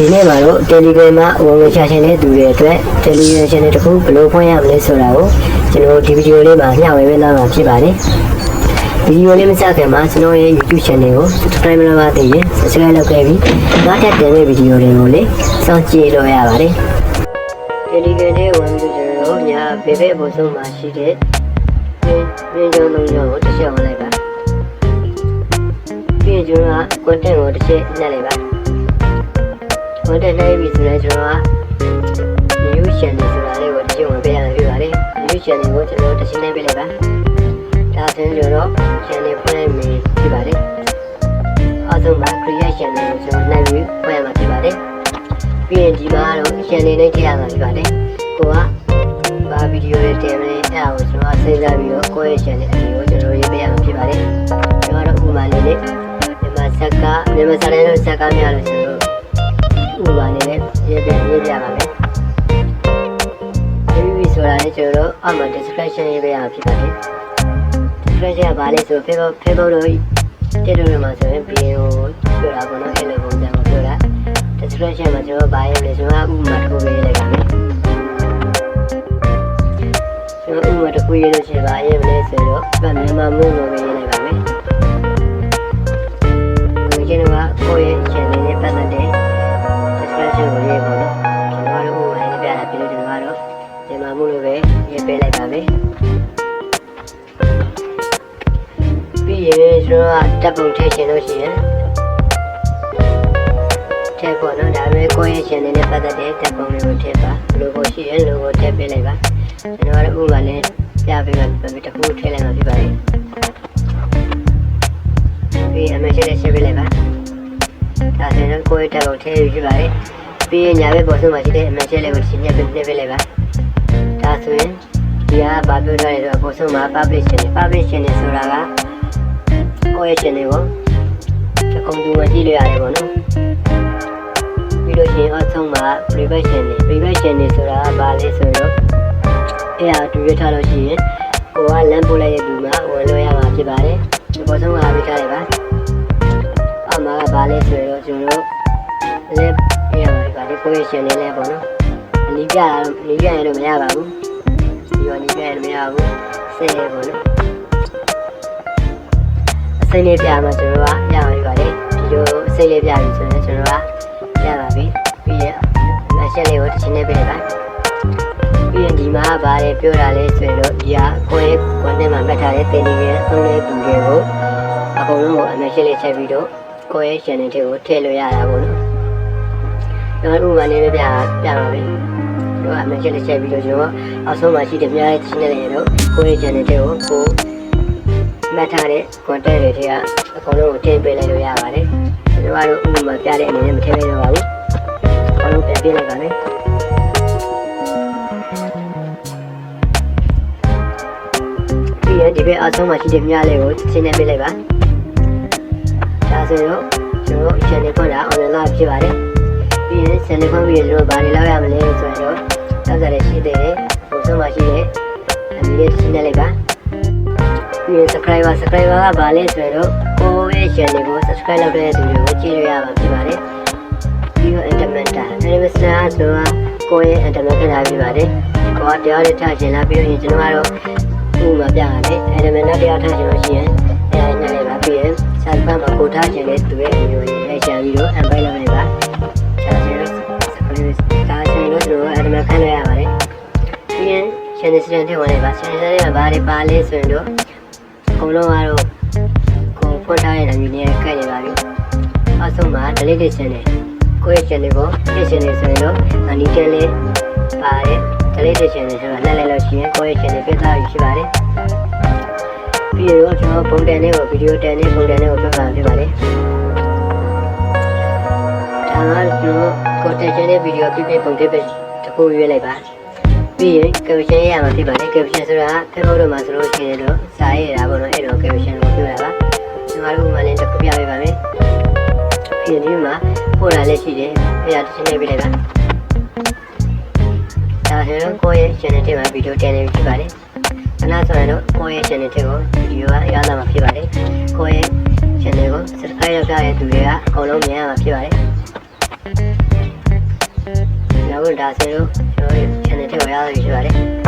ဒီနေ့မှာတော့ Telegram မှာဝင်ဝင်ရှာရှင်တဲ့သူတွေအတွက် Telegram channel တစ်ခုဘယ်လိုဖွင့်ရမလဲဆိုတာကိုကျွန်တော်ဒီဗီဒီယိုလေးမှာမျှဝေပေးသွားမှာဖြစ်ပါတယ်ဗီဒီယိုလေးမစခင်မှာကျွန်တော်ရဲ့ YouTube channel ကို subscribe လုပ်ပါသေးရင် subscribe လုပ်ခဲ့ပြီးနောက်ထပ်တင်တဲ့ဗီဒီယိုတွေကိုလည်းစောင့်ကြည့်လို့ရပါတယ် Telegram နဲ့ဝင်ပြီးကျွန်တော်တို့ညာဘေဘေဘုံဆုံးမှာရှိတဲ့ပြင်းပြင်းလုံးလုံးကိုတစ်ချက်ဝင်လိုက်ပါပြီးရင်ကျွန်တော်က content ကိုတစ်ချက်နှက်လိုက်ပါ ဝန်တက်လိုက်ပြီဆိုတော့ကျွန်တော်က new channel ဆိုတာလေးကိုတစ်ချိန်ဝင်ပေးရမှာဖြစ်ပါတယ် new channel ကိုကျွန်တော်တစ်ချိန်နဲ့ပေးလိုက်ပါဒါဆိုရင်ကျွန်တော် channel ဖွင့်လိုက်ပြီဖြစ်ပါတယ်အောက်ဆုံးမှာ create channel ကိုကျွန်တော်နှိုက်ပြီးဖွင့်ရမှာဖြစ်ပါတယ်ပြီးရင်ဒီမှာတော့ channel နဲ့ထည့်ရမှာဖြစ်ပါတယ်ကိုကဘာဗီဒီယိုတွေတင်မလဲအဲ့ဒါကိုကျွန်တော်စဉ်းစားပြီးတော့ကိုယ့်ရဲ့ channel အမည်ကိုကျွန်တော်ရေးပေးရမှာဖြစ်ပါတယ်ကျွန်တော်တို့ဥပမာလေးနဲ့မြန်မာစက်ကမြန်မာစာရဲတို့စက်ကများလို့ဆိုတော့ ဥပမာအနေနဲ့ရေးပြရေးပြပါမယ်။ ABB ဆိုတာလည်းကျွန်တော်တို့အောက်မှာ description ရေးပြရမှာဖြစ်ပါတယ်။ description ကဘာလဲဆို Facebook Facebook တို့တက်တော့မှာဆိုရင်ဘီယိုပြောတာပေါ့နော်အဲ့လိုပုံစံကိုပြောတာ description မှာကျွန်တော်ဘာရေးလဲကျွန်တော်ဥပမာတစ်ခုပဲရေးလိုက်ပါမယ်။ကျွန်တော်ဥပမာတစ်ခုရေးလို့ရှိရင်ဘာရေးမလဲဆိုတော့မြန်မာမှုလို့ပဲရေးလိုက်ပါမယ်။ဒီကျွန်တော်ကကိုယ့်ရဲ့ channel ကျွန်တော်ကတပ်ပုံထည့်ရှင်လို့ရှိရင်ထည့်ပေါ့နော်ဒါပေမဲ့ကိုယ့်ရဲ့ channel နဲ့ပတ်သက်တဲ့တပ်ပုံတွေကိုထည့်ပါ logo ရှိရင် logo ထည့်ပေးလိုက်ပါကျွန်တော်တို့ဥပမာနဲ့ပြပေးမှပြီးတစ်ခုထည့်လိုက်မှဖြစ်ပါတယ်ပြီးအမေရှိတဲ့ရှင်းပေးလိုက်ပါဒါဆိုရင်ကိုယ့်တက်ကိုထည့်ယူပြပါလေပြီးရင်ညာဘက်ပေါ်ဆုံးမှာရှိတဲ့အမှန်ချက်လေးကိုရှင်းပြပြပြပြလိုက်ပါဒါဆိုရင်ဒီကဘာပြောထားလဲဆိုတော့ပေါ်ဆုံးမှာ publication နဲ့ publication နဲ့ဆိုတာက ကိုယ့်ရဲ့ channel ကိုတစ်ခုံတူမကြည့်လို့ရတယ်ပေါ့နော်ပြီးလို့ရှိရင်အောက်ဆုံးမှာ prevention နဲ့ prevention နဲ့ဆိုတာကဘာလဲဆိုတော့အဲ့ဒါတူရထားလို့ရှိရင်ကိုကလမ်းပို့လိုက်တဲ့သူမှာဝင်လို့ရမှာဖြစ်ပါတယ်ဒီပေါ်ဆုံးကပြထားလိုက်ပါအမကဘာလဲဆိုတော့ကျွန်တော်လက်ပြရပါဒီကိုယ့်ရဲ့ channel လေးပေါ့နော်အနီးပြတာအနီးပြရတော့မရပါဘူးဒီရောအနီးပြရတော့မရဘူးဆင်းရဲပေါ့နော်အ စိမ့်လေးပြမှာကျွန်တော်ကရပါပြီပါလေဒီလိုအစိမ့်လေးပြပြီဆိုရင်ကျွန်တော်ကရပါပြီပြီးရင်မရှက်လေးကိုတစ်ချင်းနဲ့ပြလိုက်ပါပြီးရင်ဒီမှာဗားလေပြောတာလဲဆိုရင်တော့ဒီဟာကိုယ့်ရဲ့ content မှာမှတ်ထားတဲ့တင်နေတဲ့အုံးလေးပူတွေကိုအကုန်လုံးကိုအမရှက်လေးချက်ပြီးတော့ကိုယ့်ရဲ့ channel တွေကိုထည့်လို့ရတာပေါ့နော်။ကျွန်တော်ဥပမာလေးပဲပြပြပါမယ်။တို့အမှန်ချက်တစ်ချက်ပြီးတော့ကျွန်တော်အောက်ဆုံးမှာရှိတဲ့မြားရဲ့ channel တွေတော့ကိုယ့်ရဲ့ channel တွေကိုကို မှတ်ထားတဲ့ content တွေတွေကအကုန်လုံးကိုတင်ပေးလိုက်လို့ရပါတယ်။ကျွန်တော်တို့ဥပမာပြတဲ့အနေနဲ့မထည့်လိုက်တော့ပါဘူး။အကုန်လုံးပြန်ပြလိုက်ပါမယ်။ပြီးရင်ဒီဘက်အောက်ဆုံးမှာရှိတဲ့မြားလေးကိုရှင်းနေပေးလိုက်ပါ။ဒါဆိုတော့ကျွန်တော် channel ဖွင့်တာ online live ဖြစ်ပါတယ်။ပြီးရင် channel ဖွင့်ပြီးတော့ဘာတွေလောက်ရမလဲဆိုတော့တောက်ကြတဲ့ရှိတဲ့ပုံစံမှာရှိတဲ့အမည်လေးရှင်းနေလိုက်ပါ။ ပြီးရင် subscriber subscriber ကဘာလဲဆိုတော့ကိုယ့်ရဲ့ channel ကို subscribe လုပ်တဲ့သူတွေကိုကြည့်ရရမှာဖြစ်ပါတယ်။ပြီးတော့ entertainment entertainment ဆိုတာကိုယ့်ရဲ့ entertainment ခက်တာဖြစ်ပါတယ်။ကိုယ်ကတရားတွေထားရှင်လာပြီးတော့ကျွန်တော်ကတော့ဥပမာပြရမယ် entertainment တရားထားရှင်လို့ရှိရင်အဲနဲ့လည်းပါပြီးရင်စာဖတ်မှာကိုထားခြင်းနဲ့သူရဲ့အမျိုးကြီးလိုက်ရှာပြီးတော့အန်ပိုင်လုပ်လိုက်ပါချာချင်လို့စကလေးဒါချင်လို့ကျွန်တော်အဲ့ဒါမှခန့်လိုက်ရပါတယ်ပြီးရင် channel စတန်ထည့်ဝင်လိုက်ပါ channel စတန်ကဘာတွေပါလဲဆိုရင်တော့အ ကုန်လုံးကတော့ကိုဖွင့်ထားတဲ့နာမည်နဲ့ကတ်နေပါပြီအောက်ဆုံးမှာ delete channel ကိုယ့်ရဲ့ channel ကို delete channel ဆိုရင်တော့အနီးကျလေးပါတယ် delete channel ဆိုတာလက်လိုက်လို့ရှိရင်ကိုယ့်ရဲ့ channel ပြသရရှိပါတယ်ပြီးတော့ကျွန်တော်ပုံတန်လေးကိုဗီဒီယိုတန်လေးပုံတန်လေးကိုပြပါဖြစ်ပါတယ်။ဒါမှကျွန်တော်ကိုတက်ချင်တဲ့ဗီဒီယိုပြပြပုံတစ်ပဲတစ်ခုရွေးလိုက်ပါ။ ပြီးရင် caption ရမှာဖြစ်ပါတယ်။ caption ဆိုတာဖေဖို့တော့မှာဆိုလို့ရှိရင်တော့စာရေးတာပေါ့နော်အဲ့တော့ caption ကိုပြောတာပါ။ကျွန်တော်တို့မှလည်းတစ်ခုပြပေးပါမယ်။ပြီးရင်ဒီမှာပို့တာလည်းရှိတယ်။အဲ့ဒါတစ်ချက်နဲ့ပြလိုက်ပါ။ဒါဆိုရင်ကိုယ့်ရဲ့ channel ထဲမှာဗီဒီယိုတင်နေပြီဖြစ်ပါတယ်။ခဏဆိုရင်တော့ကိုယ့်ရဲ့ channel တွေကိုဗီဒီယိုကရလာမှာဖြစ်ပါတယ်။ကိုယ့်ရဲ့ channel ကို subscribe လုပ်ကြတဲ့သူတွေကအကုန်လုံးမြင်ရမှာဖြစ်ပါတယ်။အခုဒါဆိုလို့ကျွန်တော် channel ထဲကိုရသွား ပြီဖြစ်ပါတယ်